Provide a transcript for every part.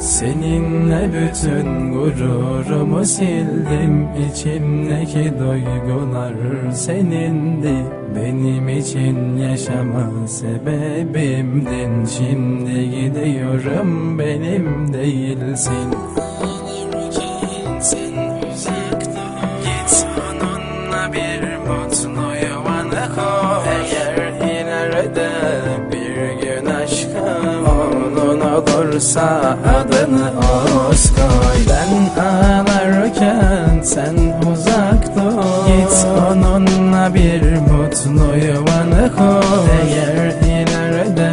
Seninle bütün gururumu sildim. İçimdeki duygular senindi. Benim için yaşama sebebimdin. Şimdi gidiyorum benim değilsin. Sen uzakta olursa adını Oğuz koy. Ben ağlarken sen uzak dur. Git onunla bir mutlu yuvanı koy. Eğer ileride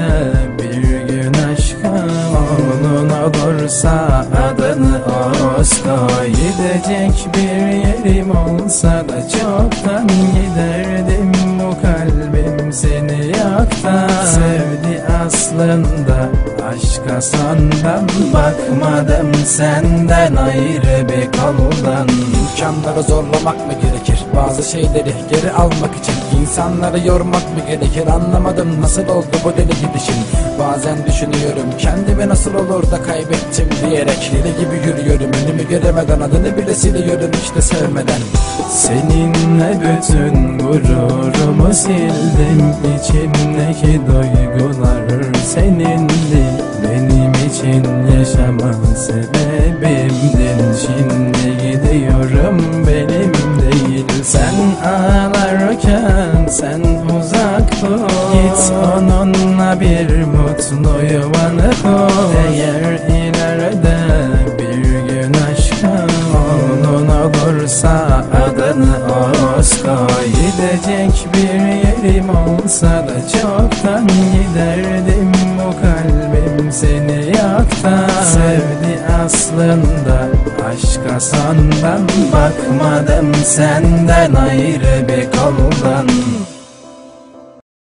bir gün aşkım onun olursa adını Oğuz koy. Gidecek bir yerim olsa da çoktan giderdim. Bu kalbim seni yakta Sevdi aslında aşka sandım Bakmadım senden ayrı bir koldan İmkanları zorlamak mı gerekir? Bazı şeyleri geri almak için. İnsanları yormak mı gerekir? Anlamadım nasıl oldu bu deli gidişin Bazen düşünüyorum kendimi nasıl olur da kaybettim diyerek. Deli gibi yürüyorum önümü göremeden adını bile siliyorum işte sevmeden. Seninle bütün gururumu sildim. İçimdeki duygular için yaşama sebebimdin. Şimdi gidiyorum benim değil. Sen ağlarken sen uzak dur Git onunla bir mutlu yuvanı kur Eğer ileride bir gün aşkım onun olursa adını koy Gidecek bir yerim olsa da çoktan giderdim. Bu kalbim seni yakta Sevdi aslında. Aşka sandan Bakmadım senden ayrı bir koldan